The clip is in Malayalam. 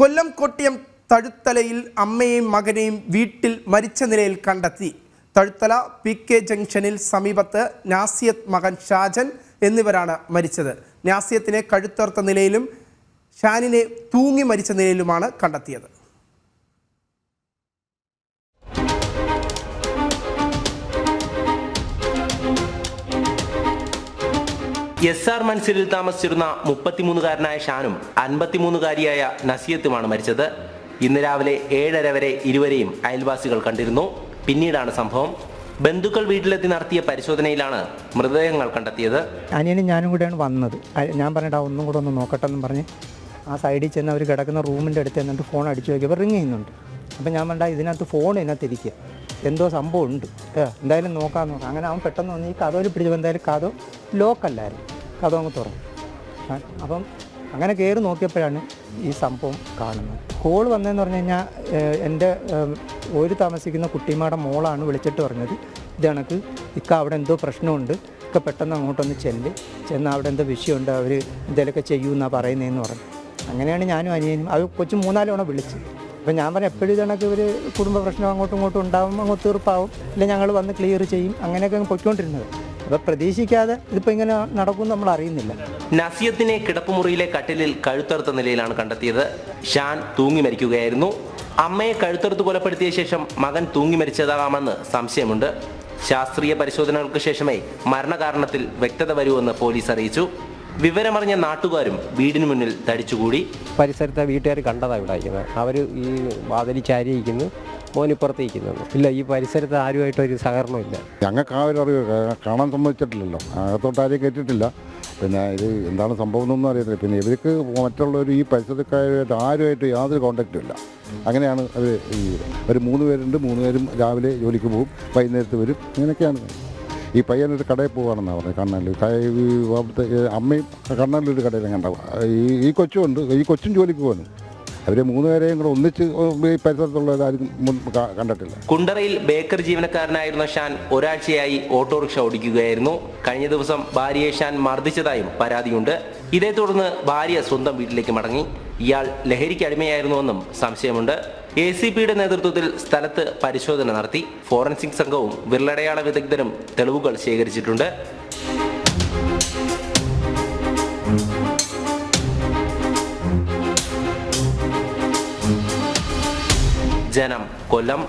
കൊല്ലം കൊട്ടിയം തഴുത്തലയിൽ അമ്മയെയും മകനെയും വീട്ടിൽ മരിച്ച നിലയിൽ കണ്ടെത്തി. തഴുത്തല പി കെ ജംഗ്ഷനിൽ സമീപത്ത് നാസിയത്ത് മകൻ ഷാജൻ എന്നിവരാണ് മരിച്ചത്. നാസിയത്തിനെ കഴുത്തർത്ത നിലയിലും ഷാനിനെ തൂങ്ങി മരിച്ച നിലയിലുമാണ് കണ്ടെത്തിയത്. എസ് ആർ മൻസിലിൽ താമസിച്ചിരുന്ന മുപ്പത്തിമൂന്നുകാരനായ ഷാനും അൻപത്തിമൂന്നുകാരിയായ നസിയത്തുമാണ് മരിച്ചത്. ഇന്ന് രാവിലെ ഏഴര വരെ ഇരുവരെയും അയൽവാസികൾ കണ്ടിരുന്നു. പിന്നീടാണ് സംഭവം. ബന്ധുക്കൾ വീട്ടിലെത്തി നടത്തിയ പരിശോധനയിലാണ് മൃതദേഹങ്ങൾ കണ്ടെത്തിയത്. അനിയനും ഞാനും കൂടെയാണ് വന്നത്. ഞാൻ പറഞ്ഞിട്ട് ഒന്നും കൂടെ ഒന്ന് നോക്കട്ടെ എന്ന് പറഞ്ഞ് ആ സൈഡിൽ ചെന്ന് അവർ കിടക്കുന്ന റൂമിന്റെ അടുത്ത് എന്നിട്ട് ഫോൺ അടിച്ചു നോക്കിയപ്പോൾ റിങ് ചെയ്യുന്നുണ്ട്. അപ്പം ഞാൻ പറഞ്ഞാൽ ഇതിനകത്ത് ഫോൺ ഇതിനകത്ത് ഇരിക്കുക എന്തോ സംഭവം ഉണ്ട്. എന്തായാലും നോക്കാമെന്ന് നോക്കാം അങ്ങനെ അവൻ പെട്ടെന്ന് വന്ന് ഈ കഥയിൽ പിടിച്ചപ്പോൾ എന്തായാലും കഥ ലോക്കല്ലായിരുന്നു കഥ അങ്ങ് തുറന്നു അപ്പം അങ്ങനെ കയറി നോക്കിയപ്പോഴാണ് ഈ സംഭവം കാണുന്നത്. കോൾ വന്നതെന്ന് പറഞ്ഞു കഴിഞ്ഞാൽ എന്റെ ഒരു താമസിക്കുന്ന കുട്ടിമാടെ മോളാണ് വിളിച്ചിട്ട് പറഞ്ഞത്. ഇത് കണക്ക് ഇക്ക അവിടെ എന്തോ പ്രശ്നമുണ്ട് ഇക്ക പെട്ടെന്ന് അങ്ങോട്ടൊന്ന് ചെല്ല്. ചെന്ന് അവിടെ എന്തോ വിഷയമുണ്ട് അവർ എന്തെങ്കിലുമൊക്കെ ചെയ്യുമെന്നാണ് പറയുന്നതെന്ന് പറഞ്ഞു. അങ്ങനെയാണ് ഞാനും അനിയനും അത് കൊച്ചു മൂന്നാൽ തവണ വിളിച്ച്. അപ്പം ഞാൻ പറഞ്ഞു എപ്പോഴും ഇത് ഒരു കുടുംബ പ്രശ്നം അങ്ങോട്ടും ഇങ്ങോട്ടും ഉണ്ടാവും അങ്ങോട്ട് തീർപ്പാവും ഇല്ല ഞങ്ങൾ വന്ന് ക്ലിയർ ചെയ്യും. അങ്ങനെയൊക്കെ അങ്ങ് പൊയ്ക്കൊണ്ടിരുന്നത്. അപ്പോൾ പ്രതീക്ഷിക്കാതെ ഇതിപ്പോൾ ഇങ്ങനെ നടക്കും നമ്മൾ അറിയുന്നില്ല. നസിയത്തിനെ കിടപ്പുമുറിയിലെ കട്ടിലിൽ കഴുത്തറുത്ത നിലയിലാണ് കണ്ടെത്തിയത്. ഷാൻ തൂങ്ങി മരിക്കുകയായിരുന്നു. അമ്മയെ കഴുത്തറുത്ത് കൊലപ്പെടുത്തിയ ശേഷം മകൻ തൂങ്ങി മരിച്ചതാകാമെന്ന് സംശയമുണ്ട്. ശാസ്ത്രീയ പരിശോധനകൾക്ക് ശേഷമേ മരണകാരണത്തിൽ വ്യക്തത വരൂവെന്ന് പോലീസ് അറിയിച്ചു. വിവരമറിഞ്ഞ നാട്ടുകാരും വീടിന് മുന്നിൽ തടിച്ചുകൂടി. പരിസരത്തെ വീട്ടുകാർ കണ്ടതാണ് ഇവിടെ അവർ ഈ വാതിലി ചാരിയിരിക്കുന്നു മോനിപ്പുറത്ത് ഇരിക്കുന്നത് ഇല്ല ഈ പരിസരത്ത് ആരുമായിട്ടൊരു സഹകരണമില്ല ഞങ്ങൾക്ക് ആ ഒരു അറിവ് കാണാൻ സമ്മതിച്ചിട്ടില്ലല്ലോ. അകത്തോട്ട് ആരെയും കയറ്റിയിട്ടില്ല. പിന്നെ ഇത് എന്താണ് സംഭവം എന്നൊന്നും അറിയത്തില്ല. പിന്നെ ഇവർക്ക് മറ്റുള്ളവർ ഈ പരിസരക്കാരുമായിട്ട് ആരുമായിട്ട് യാതൊരു കോണ്ടാക്റ്റും ഇല്ല. അങ്ങനെയാണ് അവർ ഒരു മൂന്ന് പേരുണ്ട്. മൂന്ന് പേരും രാവിലെ ജോലിക്ക് പോകും. വൈകുന്നേരത്ത് വരും. ഇങ്ങനെയൊക്കെയാണ്. ഈ പയ്യനൊരു കടയിൽ പോവുകയാണെന്നാണ് പറഞ്ഞത് കണ്ണനിൽ അവിടുത്തെ അമ്മയും കണ്ണനിലൊരു കടയിൽ കണ്ടാവും ഈ ഈ കൊച്ചും ഈ കൊച്ചും ജോലിക്ക് പോകുന്നു അവർ മൂന്ന് പേരെയും കൂടെ ഒന്നിച്ച് ഈ കണ്ടിട്ടില്ല. കുണ്ടറയിൽ ബേക്കർ ജീവനക്കാരനായിരുന്ന ഷാൻ ഒരാഴ്ചയായി ഓട്ടോറിക്ഷ ഓടിക്കുകയായിരുന്നു. കഴിഞ്ഞ ദിവസം ഭാര്യയെ ഷാൻ മർദ്ദിച്ചതായും പരാതിയുണ്ട്. ഇതേ തുടർന്ന് ഭാര്യ സ്വന്തം വീട്ടിലേക്ക് മടങ്ങി. ഇയാൾ ലഹരിക്ക് അടിമയായിരുന്നുവെന്നും സംശയമുണ്ട്. എ സി പിയുടെ നേതൃത്വത്തിൽ സ്ഥലത്ത് പരിശോധന നടത്തി. ഫോറൻസിക് സംഘവും വിരലടയാള വിദഗ്ധരും തെളിവുകൾ ശേഖരിച്ചിട്ടുണ്ട്. ജനം കൊല്ലം